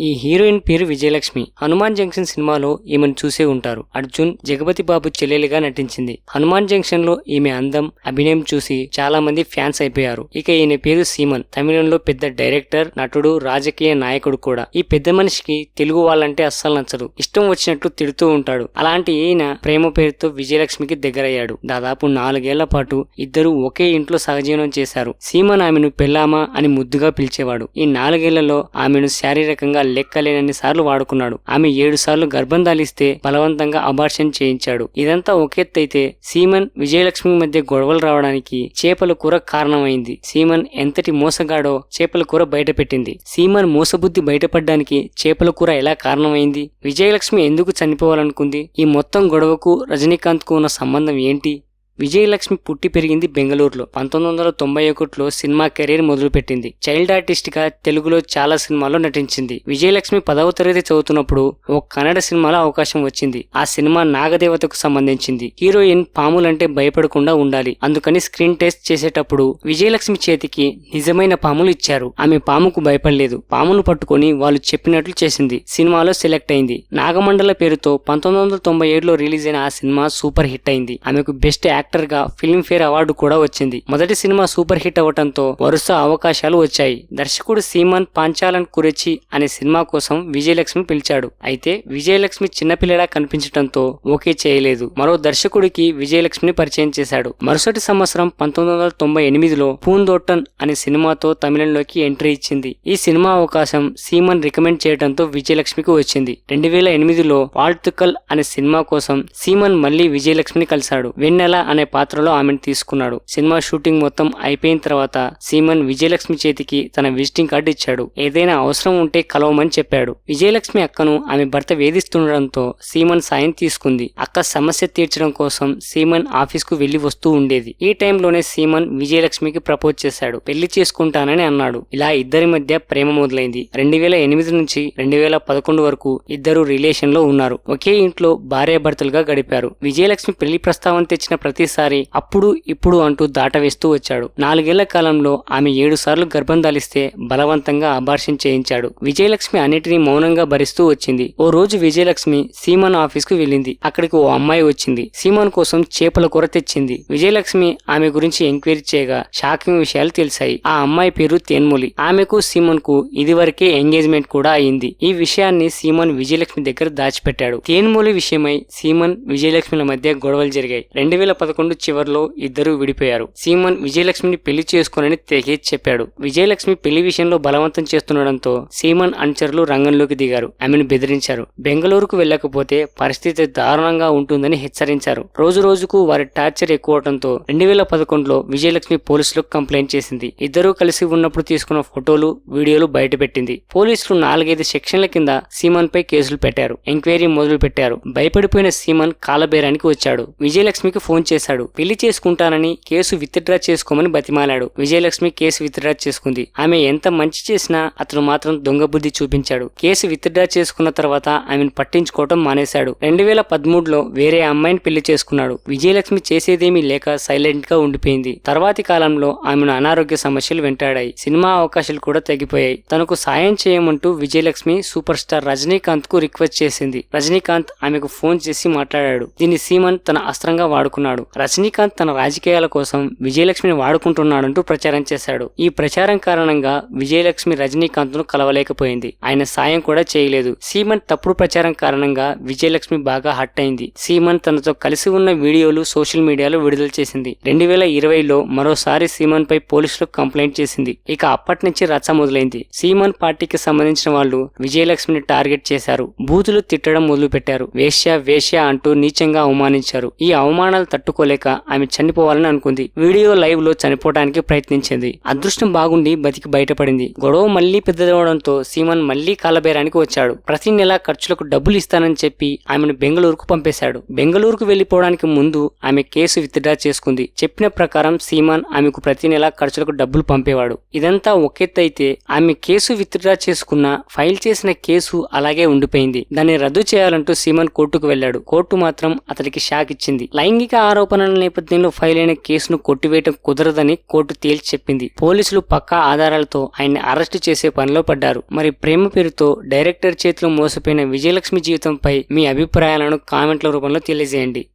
ఈ హీరోయిన్ పేరు విజయలక్ష్మి. హనుమాన్ జంక్షన్ సినిమాలో ఈమెను చూసే ఉంటారు. అర్జున్ జగపతి బాబు చెల్లెలిగా నటించింది. హనుమాన్ జంక్షన్లో ఈమె అందం అభినయం చూసి చాలా మంది ఫ్యాన్స్ అయిపోయారు. ఇక ఈయన పేరు సీమన్. తమిళంలో పెద్ద డైరెక్టర్ నటుడు రాజకీయ నాయకుడు కూడా. ఈ పెద్ద మనిషికి తెలుగు వాళ్ళంటే అస్సలు నచ్చదు ఇష్టం వచ్చినట్లు తిడుతూ ఉంటాడు. అలాంటి ఈయన ప్రేమ పేరుతో విజయలక్ష్మికి దగ్గరయ్యాడు. దాదాపు నాలుగేళ్ళ పాటు ఇద్దరు ఒకే ఇంట్లో సహజీవనం చేశారు. సీమన్ ఆమెను పెళ్ళామా అని ముద్దుగా పిలిచేవాడు. ఈ నాలుగేళ్ళలో ఆమెను శారీరకంగా లెక్కలేనన్ని సార్లు వాడుకున్నాడు. ఆమె ఏడు సార్లు గర్భం దాలిస్తే బలవంతంగా అబార్షన్ చేయించాడు. ఇదంతా ఒకెత్తైతే సీమన్ విజయలక్ష్మి మధ్య గొడవలు రావడానికి చేపల కూర కారణమైంది. సీమన్ ఎంతటి మోసగాడో చేపల కూర బయటపెట్టింది. సీమన్ మోసబుద్ధి బయటపడడానికి చేపల కూర ఎలా కారణమైంది? విజయలక్ష్మి ఎందుకు చనిపోవాలనుకుంది? ఈ మొత్తం గొడవకు రజనీకాంత్కు ఉన్న సంబంధం ఏంటి? విజయలక్ష్మి పుట్టి పెరిగింది బెంగళూరులో. పంతొమ్మిది వందల తొంభై ఒకటిలో సినిమా కెరీర్ మొదలుపెట్టింది. చైల్డ్ ఆర్టిస్ట్గా తెలుగులో చాలా సినిమాల్లో నటించింది. విజయలక్ష్మి పదవ తరగతి చదువుతున్నప్పుడు ఓ కన్నడ సినిమాలో అవకాశం వచ్చింది. ఆ సినిమా నాగదేవతకు సంబంధించింది. హీరోయిన్ పాములంటే భయపడకుండా ఉండాలి. అందుకని స్క్రీన్ టెస్ట్ చేసేటప్పుడు విజయలక్ష్మి చేతికి నిజమైన పాములు ఇచ్చారు. ఆమె పాముకు భయపడలేదు. పామును పట్టుకొని వాళ్ళు చెప్పినట్లు చేసింది. సినిమాలో సెలెక్ట్ అయింది. నాగమండల పేరుతో పంతొమ్మిది వందల తొంభై ఏడులో రిలీజ్ అయిన ఆ సినిమా సూపర్ హిట్ అయింది. ఆమెకు బెస్ట్ యాక్టర్గా ఫిల్మ్ఫేర్ అవార్డు కూడా వచ్చింది. మొదటి సినిమా సూపర్ హిట్ అవటంతో వరుస అవకాశాలు వచ్చాయి. దర్శకుడు సీమన్ పాంచాలన్ కురెచి అనే సినిమా కోసం విజయలక్ష్మి పిలిచాడు. అయితే విజయలక్ష్మి చిన్నపిల్లలా కనిపించడంతో ఓకే చేయలేదు. మరో దర్శకుడికి విజయలక్ష్మిని పరిచయం చేశాడు. మరుసటి సంవత్సరం పంతొమ్మిది వందల తొంభై ఎనిమిదిలో పూందోటన్ అనే సినిమాతో తమిళంలోకి ఎంట్రీ ఇచ్చింది. ఈ సినిమా అవకాశం సీమన్ రికమెండ్ చేయడంతో విజయలక్ష్మికి వచ్చింది. రెండు వేల ఎనిమిదిలో వాల్తుకల్ అనే సినిమా కోసం సీమన్ మళ్ళీ విజయలక్ష్మిని కలిశాడు. వెన్నెల అనే పాత్రలో ఆమెను తీసుకున్నాడు. సినిమా షూటింగ్ మొత్తం అయిపోయిన తర్వాత సీమన్ విజయలక్ష్మి చేతికి తన విజిటింగ్ కార్డు ఇచ్చాడు. ఏదైనా అవసరం ఉంటే కలవమని చెప్పాడు. విజయలక్ష్మి అక్కను ఆమె భర్త వేధిస్తుండడంతో సీమన్ సాయం తీసుకుంది. అక్క సమస్య తీర్చడం కోసం సీమన్ ఆఫీస్కు వెళ్ళి వస్తూ ఉండేది. ఈ టైంలోనే సీమన్ విజయలక్ష్మికి ప్రపోజ్ చేశాడు. పెళ్ళి చేసుకుంటానని అన్నాడు. ఇలా ఇద్దరి మధ్య ప్రేమ మొదలైంది. రెండు వేల ఎనిమిది నుంచి రెండు వేల పదకొండు వరకు ఇద్దరు రిలేషన్లో ఉన్నారు. ఒకే ఇంట్లో భార్యాభర్తలుగా గడిపారు. విజయలక్ష్మి పెళ్ళి ప్రస్తావన తెచ్చిన ప్రతి ప్రతిసారి అప్పుడు ఇప్పుడు అంటూ దాటవేస్తూ వచ్చాడు. నాలుగేళ్ళ కాలంలో ఆమె ఏడు సార్లు గర్భం దాలిస్తే బలవంతంగా అబార్షన్ చేయించాడు. విజయలక్ష్మి అన్నిటినీ మౌనంగా భరిస్తూ వచ్చింది. ఓ రోజు విజయలక్ష్మి సీమన్ ఆఫీస్కు వెళ్ళింది. అక్కడికి ఓ అమ్మాయి వచ్చింది. సీమన్ కోసం చేపల కూర తెచ్చింది. విజయలక్ష్మి ఆమె గురించి ఎంక్వైరీ చేయగా షాకింగ్ విషయాలు తెలిసాయి. ఆ అమ్మాయి పేరు తేన్మూలి. ఆమెకు సీమన్కు ఇదివరకే ఎంగేజ్మెంట్ కూడా అయింది. ఈ విషయాన్ని సీమన్ విజయలక్ష్మి దగ్గర దాచిపెట్టాడు. తేన్మూలి విషయమై సీమన్ విజయలక్ష్మిల మధ్య గొడవలు జరిగాయి. రెండు వేల పదకొండు చివరిలో ఇద్దరు విడిపోయారు. సీమన్ విజయలక్ష్మిని పెళ్ళి చేసుకోనని తెగేజ్ చెప్పాడు. విజయలక్ష్మి పెళ్ళి విషయంలో బలవంతం చేస్తుండడంతో సీమన్ అనుచరులు రంగంలోకి దిగారు. ఆమెను బెదిరించారు. బెంగళూరుకు వెళ్ళకపోతే పరిస్థితి దారుణంగా ఉంటుందని హెచ్చరించారు. రోజు రోజుకు వారి టార్చర్ ఎక్కువటంతో రెండు వేల పదకొండులో విజయలక్ష్మి పోలీసులకు కంప్లైంట్ చేసింది. ఇద్దరూ కలిసి ఉన్నప్పుడు తీసుకున్న ఫోటోలు వీడియోలు బయటపెట్టింది. పోలీసులు నాలుగైదు సెక్షన్ల కింద సీమన్ పై కేసులు పెట్టారు. ఎంక్వైరీ మొదలు పెట్టారు భయపడిపోయిన సీమన్ కాలబేరానికి వచ్చాడు. విజయలక్ష్మికి ఫోన్ చేసి చేశాడు. పెళ్ళి చేసుకుంటానని కేసు విత్డ్రా చేసుకోమని బతిమాలాడు. విజయలక్ష్మి కేసు విత్డ్రా చేసుకుంది. ఆమె ఎంత మంచి చేసినా అతను మాత్రం దొంగ బుద్ధి చూపించాడు. కేసు విత్డ్రా చేసుకున్న తర్వాత ఆమెను పట్టించుకోవటం మానేశాడు. రెండు వేల పదమూడులో వేరే అమ్మాయిని పెళ్ళి చేసుకున్నాడు. విజయలక్ష్మి చేసేదేమీ లేక సైలెంట్గా ఉండిపోయింది. తర్వాతి కాలంలో ఆమెను అనారోగ్య సమస్యలు వెంటాడాయి. సినిమా అవకాశాలు కూడా తగ్గిపోయాయి తనకు సాయం చేయమంటూ విజయలక్ష్మి సూపర్ స్టార్ రజనీకాంత్కు రిక్వెస్ట్ చేసింది. రజనీకాంత్ ఆమెకు ఫోన్ చేసి మాట్లాడాడు. దీన్ని సీమన్ తన అస్త్రంగా వాడుకున్నాడు. రజనీకాంత్ తన రాజకీయాల కోసం విజయలక్ష్మిని వాడుకుంటున్నాడంటూ ప్రచారం చేశాడు. ఈ ప్రచారం కారణంగా విజయలక్ష్మి రజనీకాంత్ను కలవలేకపోయింది. ఆయన సాయం కూడా చేయలేదు. సీమన్ తప్పుడు ప్రచారం కారణంగా విజయలక్ష్మి బాగా హట్ అయింది. సీమన్ తనతో కలిసి ఉన్న వీడియోలు సోషల్ మీడియాలో విడుదల చేసింది. రెండు వేల ఇరవైలో మరోసారి సీమన్ పై పోలీసులకు కంప్లైంట్ చేసింది. ఇక అప్పటి నుంచి రచ్చ మొదలైంది. సీమన్ పార్టీకి సంబంధించిన వాళ్ళు విజయలక్ష్మిని టార్గెట్ చేశారు. బూతులు తిట్టడం మొదలు పెట్టారు వేశ్య వేశ్య అంటూ నీచంగా అవమానించారు. ఈ అవమానాలు తట్టుకోలేక ఆమె చనిపోవాలని అనుకుంది. వీడియో లైవ్లో చనిపోవడానికి ప్రయత్నించింది. అదృష్టం బాగుండి బతికి బయటపడింది. గొడవ మళ్ళీ పెద్దదవడంతో సీమన్ మళ్ళీ కాలబేరానికి వచ్చాడు. ప్రతి నెల ఖర్చులకు డబ్బులు ఇస్తానని చెప్పి ఆమెను బెంగళూరుకు పంపేశాడు. బెంగళూరుకు వెళ్ళిపోవడానికి ముందు ఆమె కేసు విత్డ్రా చేసుకుంది. చెప్పిన ప్రకారం సీమాన్ ఆమెకు ప్రతి నెల ఖర్చులకు డబ్బులు పంపేవాడు. ఇదంతా ఒకెత్తైతే ఆమె కేసు విత్డ్రా చేసుకున్న ఫైల్ చేసిన కేసు అలాగే ఉండిపోయింది. దాన్ని రద్దు చేయాలంటూ సీమన్ కోర్టుకు వెళ్ళాడు కోర్టు మాత్రం అతడికి షాక్ ఇచ్చింది. లైంగిక ఆరోపణ ఆరోపణల నేపథ్యంలో ఫైల్ అయిన కేసును కొట్టివేయటం కుదరదని కోర్టు తేల్చి చెప్పింది. పోలీసులు పక్కా ఆధారాలతో ఆయన్ని అరెస్టు చేసే పనిలో పడ్డారు. మరి ప్రేమ పేరుతో డైరెక్టర్ చేతిలో మోసపోయిన విజయలక్ష్మి జీవితంపై మీ అభిప్రాయాలను కామెంట్ల రూపంలో తెలియజేయండి.